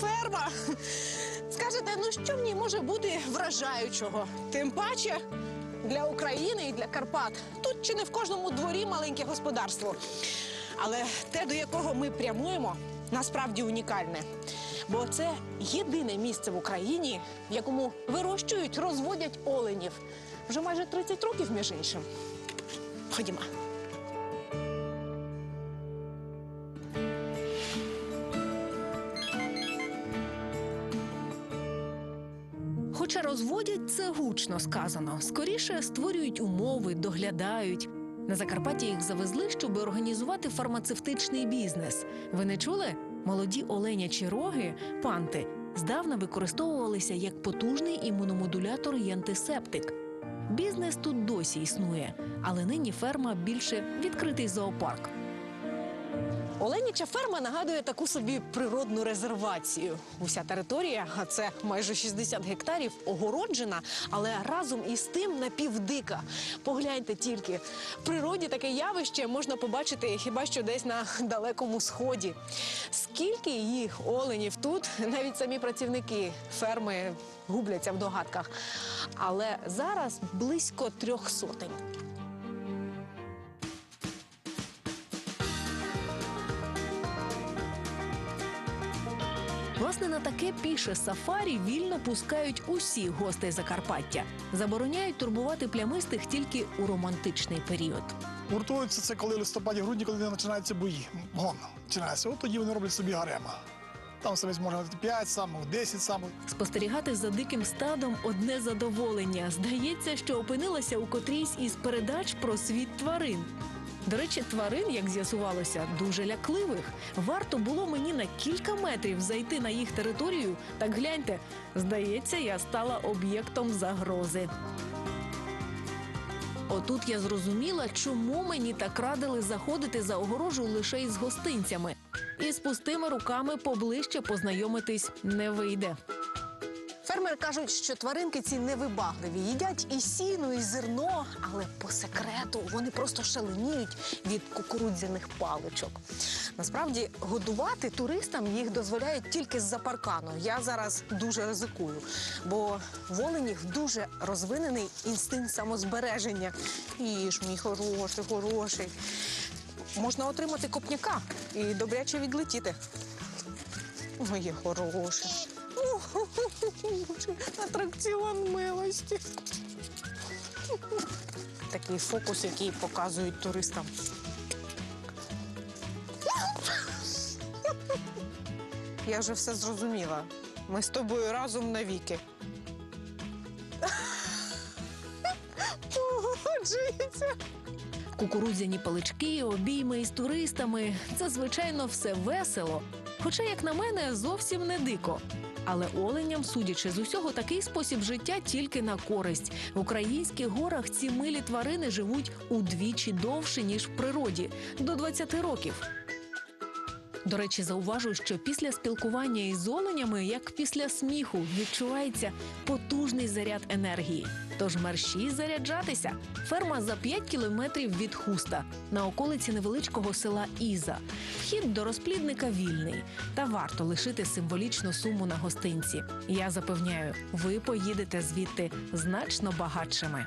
ферма. Скажете, ну що в ній може бути вражаючого? Тим паче для України і для Карпат. Тут чи не в кожному дворі маленьке господарство. Але те, до якого ми прямуємо, насправді унікальне. Бо це єдине місце в Україні, в якому вирощують, розводять оленів. Вже майже 30 років, між іншим. Ходімо. Хоча розводять це гучно сказано, скоріше створюють умови, доглядають. На Закарпатті їх завезли, щоб організувати фармацевтичний бізнес. Ви не чули? Молоді оленячі роги, панти, здавна використовувалися як потужний імуномодулятор і антисептик. Бізнес тут досі існує, але нині ферма більше відкритий зоопарк. Оленяча ферма нагадує таку собі природну резервацію. Уся територія, а це майже 60 гектарів, огороджена, але разом із тим напівдика. Погляньте тільки, в природі таке явище можна побачити хіба що десь на далекому сході. Скільки їх оленів тут, навіть самі працівники ферми губляться в догадках. Але зараз близько трьох сотень. Власне, на таке піше сафарі вільно пускають усіх гостей Закарпаття. Забороняють турбувати плямистих тільки у романтичний період. Гуртуються це коли листопаді-грудні, коли починаються бої. Гон починається. От тоді вони роблять собі гарема. Там себе можна 5 самок, 10 самок. Спостерігати за диким стадом одне задоволення. Здається, що опинилася у котрійсь із передач про світ тварин. До речі, тварин, як з'ясувалося, дуже лякливих. Варто було мені на кілька метрів зайти на їх територію. Так гляньте, здається, я стала об'єктом загрози. Отут я зрозуміла, чому мені так радили заходити за огорожу лише із гостинцями. І з пустими руками поближче познайомитись не вийде. Фермери кажуть, що тваринки ці невибагливі, їдять і сіно, і зерно, але по секрету вони просто шаленіють від кукурудзяних паличок. Насправді годувати туристам їх дозволяють тільки з-за паркану. Я зараз дуже ризикую, бо в оленів дуже розвинений інстинкт самозбереження. Їж, мій хороший, хороший. Можна отримати копняка і добряче відлетіти. Моє хороше. Атракціон милості. Такий фокус, який показують туристам. Я вже все зрозуміла. Ми з тобою разом навіки. Погоджується. Кукурудзяні палички, обійми із туристами це звичайно все весело. Хоча, як на мене, зовсім не дико. Але оленям, судячи з усього, такий спосіб життя тільки на користь. В українських горах ці милі тварини живуть удвічі довше ніж в природі до 20 років. До речі, зауважу, що після спілкування із оленями, як після сміху, відчувається потужний заряд енергії. Тож мерщій заряджатися. Ферма за 5 кілометрів від хуста на околиці невеличкого села Іза. Вхід до розплідника вільний. Та варто лишити символічну суму на гостинці. Я запевняю, ви поїдете звідти значно багатшими.